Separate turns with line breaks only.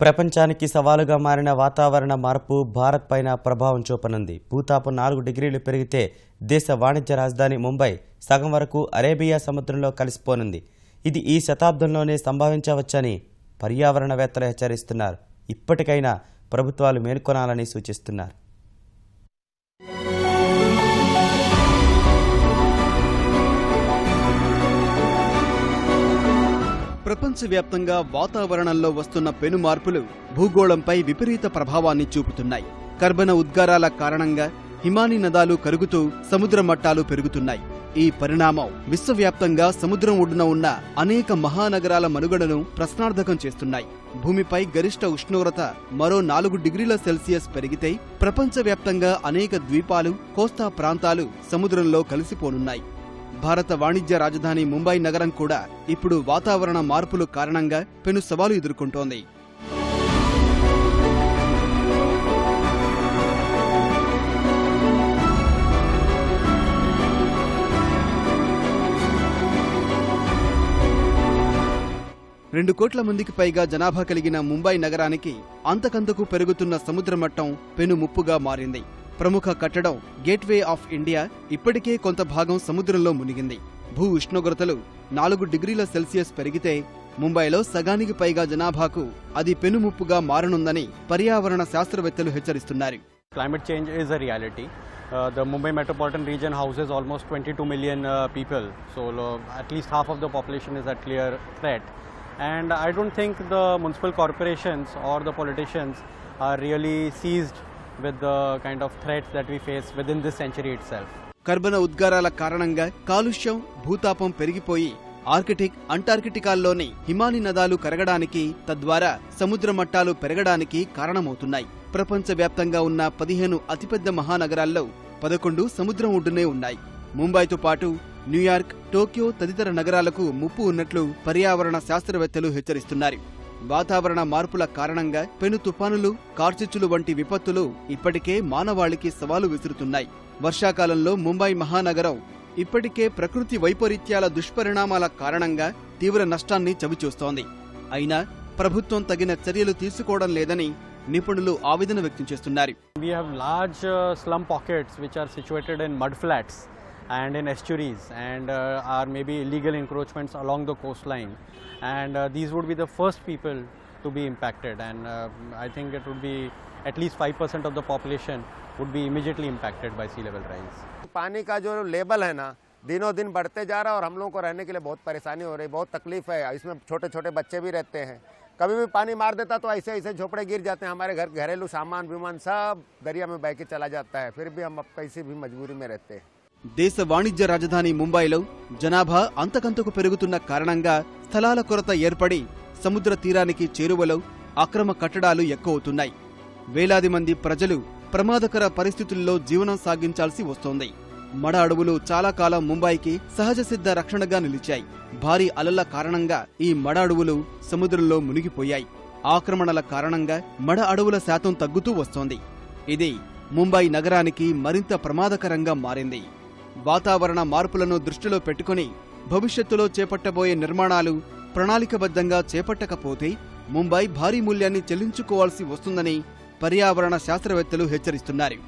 ప్రపంచానికి సవాలుగా మారిన వాతావరణ మార్పు భారత్ పైన ప్రభావం చూపనుంది. భూతాపం నాలుగు డిగ్రీలు పెరిగితే దేశ వాణిజ్య రాజధాని ముంబై సగం వరకు అరేబియా సముద్రంలో కలిసిపోనుంది. ఇది ఈ శతాబ్దంలోనే సంభవించవచ్చని పర్యావరణవేత్తలు హెచ్చరిస్తున్నారు. ఇప్పటికైనా ప్రభుత్వాలు మేల్కొనాలని సూచిస్తున్నారు.
ప్రపంచవ్యాప్తంగా వాతావరణంలో వస్తున్న పెను మార్పులు భూగోళంపై విపరీత ప్రభావాన్ని చూపుతున్నాయి. కర్బన ఉద్గారాల కారణంగా హిమానీ నదాలు కరుగుతూ సముద్ర మట్టాలు పెరుగుతున్నాయి. ఈ పరిణామం విశ్వవ్యాప్తంగా సముద్రం ఒడ్డున ఉన్న అనేక మహానగరాల మనుగడను ప్రశ్నార్థకం చేస్తున్నాయి. భూమిపై గరిష్ట ఉష్ణోగ్రత మరో నాలుగు డిగ్రీల సెల్సియస్ పెరిగితే ప్రపంచవ్యాప్తంగా అనేక ద్వీపాలు కోస్తా ప్రాంతాలు సముద్రంలో కలిసిపోనున్నాయి. భారత వాణిజ్య రాజధాని ముంబై నగరం కూడా ఇప్పుడు వాతావరణ మార్పులు కారణంగా పెను సవాలు ఎదుర్కొంటోంది. రెండు కోట్ల మందికి పైగా జనాభా కలిగిన ముంబై నగరానికి అంతకంతకు పెరుగుతున్న సముద్ర మట్టం పెను ముప్పుగా మారింది. ప్రముఖ కట్టడం గేట్వే ఆఫ్ ఇండియా ఇప్పటికే కొంత భాగం సముద్రంలో మునిగింది. భూ ఉష్ణోగ్రతలు నాలుగు డిగ్రీల సెల్సియస్ పెరిగితే ముంబైలో సగానికి పైగా జనాభాకు అది పెనుముప్పుగా మారనుందని పర్యావరణ శాస్త్రవేత్తలు హెచ్చరిస్తున్నారు.
Climate change is a reality the Mumbai metropolitan region houses almost twenty two million people so at least half of the population is a clear threat and I don't think the municipal corporations or the politicians are really seized with the kind of threats that we face within this century itself.
కర్బన ఉద్గారాల కారణంగా కాలుష్యం భూతాపం పెరిగిపోయి Arctic అంటార్కిటికాల్లోని హిమాని నదాలు కరగడానికి తద్వారా సముద్ర మట్టాలు పెరగడానికి కారణమవుతున్నాయి. ప్రపంచవ్యాప్తంగా ఉన్న పదిహేను అతిపెద్ద మహానగరాల్లో పదకొండు సముద్రం ఒడ్డునే ఉన్నాయి. ముంబైతో పాటు న్యూయార్క్ టోక్యో తదితర నగరాలకు ముప్పు ఉన్నట్లు పర్యావరణ శాస్త్రవేత్తలు హెచ్చరిస్తున్నారు. వాతావరణ మార్పుల కారణంగా పెను తుఫానులు కార్చిచ్చులు వంటి విపత్తులు ఇప్పటికే మానవాళికి సవాలు విసురుతున్నాయి. వర్షాకాలంలో ముంబై మహానగరం ఇప్పటికే ప్రకృతి వైపరీత్యాల దుష్పరిణామాల కారణంగా తీవ్ర నష్టాన్ని చవిచూస్తోంది. అయినా ప్రభుత్వం తగిన చర్యలు తీసుకోవడం లేదని నిపుణులు ఆవేదన వ్యక్తం చేస్తున్నారు.
We have large uh, slum pockets which are situated in mud flats. And in estuaries and uh, are maybe illegal encroachments along the coastline. And uh, these would be the first people to be impacted. And uh, I think it would be at least 5% of the population would be immediately impacted by sea level rise.
का जो level है ना दिनों दिन बढ़ते जा रहा है और हम लोगों को रहने के लिए बहुत परेशानी हो रही बहुत तकलीफ़ है इसमें छोटे छोटे बच्चे भी रहते हैं कभी भी पानी मार देता तो ऐसे ऐसे झोपड़े गिर जाते हैं हमारे घर घरेलू सामान विमान सब दरिया में बह के चला जाता है फिर भी हम अब कैसी भी मजबूरी में रहते हैं
దేశ వాణిజ్య రాజధాని ముంబైలో జనాభా అంతకంతకు పెరుగుతున్న కారణంగా స్థలాల కొరత ఏర్పడి సముద్ర తీరానికి చేరువలో అక్రమ కట్టడాలు ఎక్కువవుతున్నాయి. వేలాది మంది ప్రజలు ప్రమాదకర పరిస్థితుల్లో జీవనం సాగించాల్సి వస్తోంది. మడ అడవులు చాలా కాలం ముంబైకి సహజ సిద్ధ రక్షణగా నిలిచాయి. భారీ అలల కారణంగా ఈ మడ అడవులు సముద్రంలో మునిగిపోయాయి. ఆక్రమణల కారణంగా మడ అడవుల శాతం తగ్గుతూ వస్తోంది. ఇది ముంబై నగరానికి మరింత ప్రమాదకరంగా మారింది. వాతావరణ మార్పులను దృష్టిలో పెట్టుకుని భవిష్యత్తులో చేపట్టబోయే నిర్మాణాలు ప్రణాళికబద్ధంగా చేపట్టకపోతే ముంబై భారీ మూల్యాన్ని చెల్లించుకోవాల్సి వస్తుందని పర్యావరణ శాస్త్రవేత్తలు హెచ్చరిస్తున్నారు.